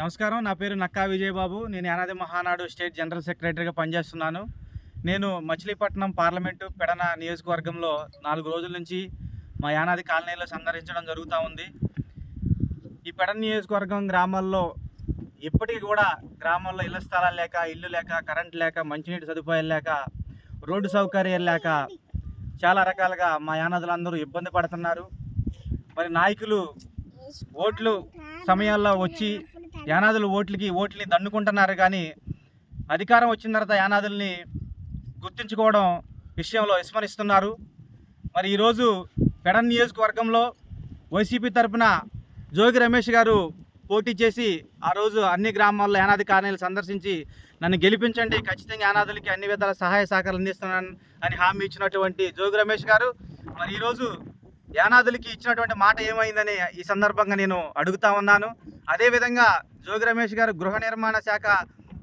నమస్కారం నా పేరు నక్కా విజయబాబు. నేను యానాది మహానాడు స్టేట్ జనరల్ సెక్రటరీగా పనిచేస్తున్నాను. నేను మచిలీపట్నం పార్లమెంటు పెడన నియోజకవర్గంలో నాలుగు రోజుల నుంచి మా యానాది కాలనీలో సందర్శించడం జరుగుతూ ఉంది. ఈ పెడన నియోజకవర్గం గ్రామాల్లో ఇప్పటికీ కూడా గ్రామాల్లో ఇళ్ళ స్థలాలు లేక ఇల్లు లేక కరెంట్ లేక మంచినీటి సదుపాయాలు లేక రోడ్డు సౌకర్యాలు లేక చాలా రకాలుగా మా యానాదులందరూ ఇబ్బంది పడుతున్నారు. మరి నాయకులు ఓట్లు సమయాల్లో వచ్చి యానాదులు ఓట్లకి ఓట్లని దండుకుంటున్నారు కానీ అధికారం వచ్చిన తర్వాత యానాదుల్ని గుర్తించుకోవడం విషయంలో విస్మరిస్తున్నారు. మరి ఈరోజు పెడన్ నియోజకవర్గంలో వైసీపీ తరపున జోగి రమేష్ గారు పోటీ చేసి ఆ రోజు అన్ని గ్రామాల్లో యానాది కాలనీలు సందర్శించి నన్ను గెలిపించండి ఖచ్చితంగా యానాదులకి అన్ని విధాల సహాయ సహకారాలు అందిస్తున్నాను అని హామీ ఇచ్చినటువంటి జోగి రమేష్ గారు. మరి ఈరోజు యానాదులకి ఇచ్చినటువంటి మాట ఏమైందని ఈ సందర్భంగా నేను అడుగుతా ఉన్నాను. అదేవిధంగా జోగి రమేష్ గారు గృహ నిర్మాణ శాఖ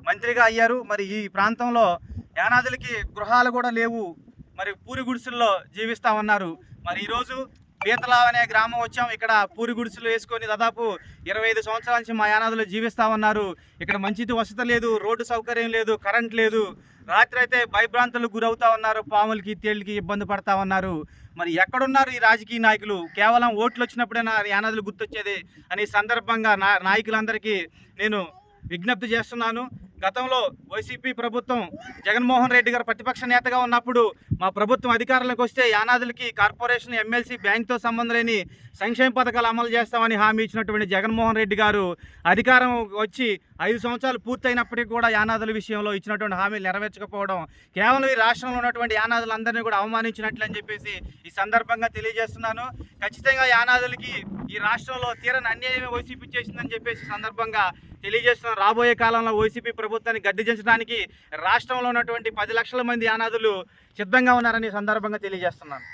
మంత్రిగా అయ్యారు. మరి ఈ ప్రాంతంలో యానాదులకి గృహాలు కూడా లేవు. మరి పూరి గుడిసెల్లో జీవిస్తా ఉన్నారు. మరి ఈరోజు పీతల అనే గ్రామం వచ్చాం. ఇక్కడ పూరి గుడిసెలు వేసుకొని దాదాపు ఇరవై ఐదు సంవత్సరాల నుంచి మా యానాదులు జీవిస్తా ఉన్నారు. ఇక్కడ మంచిది వసతి లేదు రోడ్డు సౌకర్యం లేదు కరెంట్ లేదు. రాత్రి అయితే భయభ్రాంతులకు గురవుతా ఉన్నారు పాములకి తేళ్ళకి ఇబ్బంది పడతా ఉన్నారు. మరి ఎక్కడున్నారు ఈ రాజకీయ నాయకులు? కేవలం ఓట్లు వచ్చినప్పుడైనా యానాదులు గుర్తొచ్చేది? అనే సందర్భంగా నా నాయకులందరికీ నేను విజ్ఞప్తి చేస్తున్నాను. గతంలో వైసీపీ ప్రభుత్వం జగన్మోహన్ రెడ్డి గారు ప్రతిపక్ష నేతగా ఉన్నప్పుడు మా ప్రభుత్వం అధికారంలోకి వస్తే యానాదులకి కార్పొరేషన్ ఎమ్మెల్సీ బ్యాంక్తో సంబంధం లేని సంక్షేమ పథకాలు అమలు చేస్తామని హామీ ఇచ్చినటువంటి జగన్మోహన్ రెడ్డి గారు అధికారం వచ్చి ఐదు సంవత్సరాలు పూర్తయినప్పటికీ కూడా యానాదుల విషయంలో ఇచ్చినటువంటి హామీలు నెరవేర్చకపోవడం కేవలం ఈ రాష్ట్రంలో ఉన్నటువంటి యానాదులందరినీ కూడా అవమానించినట్లు అని చెప్పేసి ఈ సందర్భంగా తెలియజేస్తున్నాను. ఖచ్చితంగా యానాదులకి ఈ రాష్ట్రంలో తీరని అన్యాయమే వైసీపీ చేసిందని చెప్పేసి సందర్భంగా తెలియజేస్తున్న రాబోయే కాలంలో వైసీపీ ప్రభుత్వాన్ని గద్దెదించడానికి రాష్ట్రంలో ఉన్నటువంటి పది లక్షల మంది యానాదులు సిద్ధంగా ఉన్నారని సందర్భంగా తెలియజేస్తున్నాను.